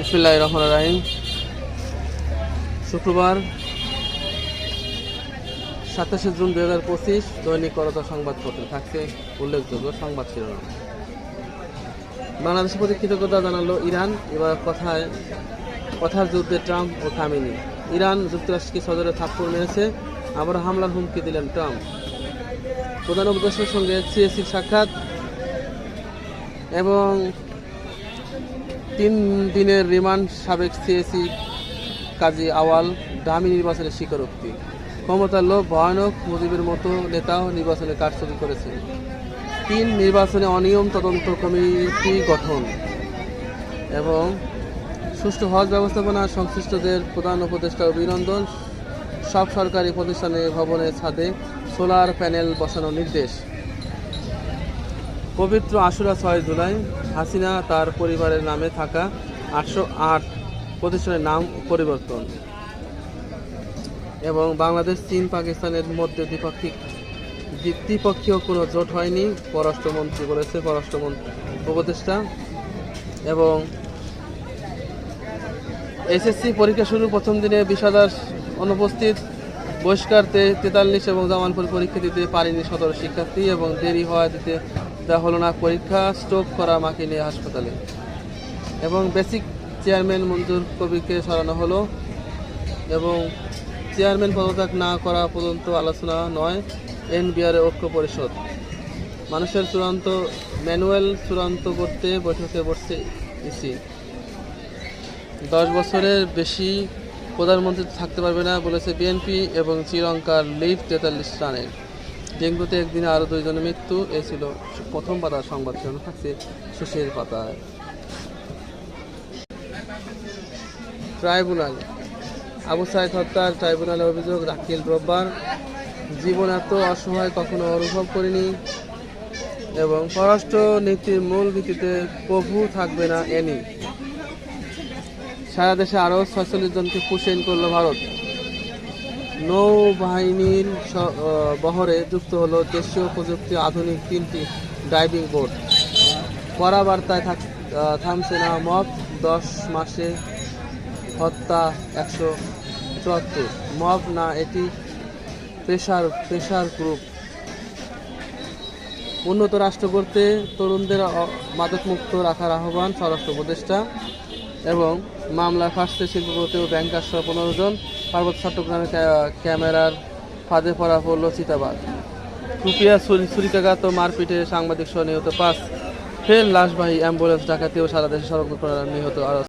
বিসমিল্লাহ রহমান রাহিম। শুক্রবার সাতাশে জুন দুই হাজার পঁচিশ দৈনিক করতা সংবাদপত্র থাকছে উল্লেখযোগ্য সংবাদ শিরোনাম। বাংলাদেশের প্রতি কৃতজ্ঞতা জানালো ইরান। এবার কথায় কথার যুদ্ধে ট্রাম্প ও খামেনি। ইরান যুক্তরাষ্ট্রকে সদরে থাপ্পড় মেরেছে, আবার হামলার হুমকি দিলেন ট্রাম্প। প্রধান উপদেষ্টার সঙ্গে সিএসির সাক্ষাৎ এবং তিন দিনের রিমান্ড সাবেক সিএসি কাজী আওয়াল দামি নির্বাচনের স্বীকারোক্তি। ক্ষমতার লোভ ভয়ানক মুজিবের মতো নেতাও নির্বাচনে কারচুপি করেছে তিন নির্বাচনে অনিয়ম তদন্ত কমিটি গঠন এবং সুষ্ঠু হজ ব্যবস্থাপনা সংশ্লিষ্টদের প্রধান উপদেষ্টা অভিনন্দন। সব সরকারি প্রতিষ্ঠানে ভবনের ছাদে সোলার প্যানেল বসানোর নির্দেশ। পবিত্র আশুরা ছয় জুলাই হাসিনা তার পরিবারের নামে থাকা আটশো আট প্রতিষ্ঠানের নাম পরিবর্তন এবং বাংলাদেশ, চীন, পাকিস্তানের মধ্যে দ্বিপাক্ষিক দ্বি- দ্বিপক্ষীয় কোনো জোট হয়নি, পররাষ্ট্রমন্ত্রী বলেছে, পররাষ্ট্রমন্ত্রী উপদেষ্টা। এবং এসএসসি পরীক্ষা শুরুর প্রথম দিনে বিশ হাজার অনুপস্থিত, বহিষ্কার তে- তেতাল্লিশ এবং জামালপুর পরীক্ষা দিতে পারেনি সতেরো শিক্ষার্থী এবং দেরি হওয়া দিতে দেওয়া হলো না, পরীক্ষা স্ট্রোক করা মাকে নিয়ে হাসপাতালে। এবং বেসিক চেয়ারম্যান মঞ্জুর কবিকে সরানো হলো। এবং চেয়ারম্যান পদত্যাগ না করা পর্যন্ত আলোচনা নয়, এনবিআর ঐক্য পরিষদ। মানুষের চূড়ান্ত ম্যানুয়াল চূড়ান্ত করতে বৈঠকে বসছে ইসি। দশ বছরের বেশি প্রধানমন্ত্রী থাকতে পারবে না বলেছে বিএনপি এবং শ্রীলঙ্কার লিভ তেতাল্লিশ রানের। ডেঙ্গুতে একদিনে আরও দুইজনের মৃত্যু। এই ছিল প্রথম পাতার সংবাদ শিরোনাম। থাকছে শেষের পাতায়। ট্রাইব্যুনাল। আবু সাইদ হত্যার ট্রাইব্যুনালে অভিযোগ, রাকিল রোববার। জীবন এত অসহায়, কখনো অনুভব করিনি। এবং পররাষ্ট্র নীতির মূল ভিত্তিতে প্রভু থাকবে না এনি। সারা দেশে আরও ছয়চল্লিশ জনকে পুষেন করল ভারত। নৌবাহিনীর বহরে যুক্ত হলো দেশীয় প্রযুক্তি আধুনিক তিনটি ডাইভিং বোট কড়া বার্তায় থাক আহ, থামছে না মব দশ মাসে হত্যা একশো চুয়াত্তর। মব না এটি প্রেশার প্রেশার গ্রুপ উন্নত রাষ্ট্র করতে তরুণদের মাদকমুক্ত রাখার আহ্বান স্বরাষ্ট্র উপদেষ্টা এবং মামলা ফাঁসতে শিল্পপতি ও ব্যাংকার সহ পনেরো জন। পার্বত্য চট্টগ্রামে ক্যামেরার ফাঁদে পড়া পড়ল চিতাবাদ রুপিয়া ছুরিকাঘাত ও মারপিটে সাংবাদিক সহ নিহত পাঁচ ফের লাশবাহী অ্যাম্বুলেন্স ডাকাতি ও সারা দেশে সড়ক দুর্ঘটনা নিহত আরও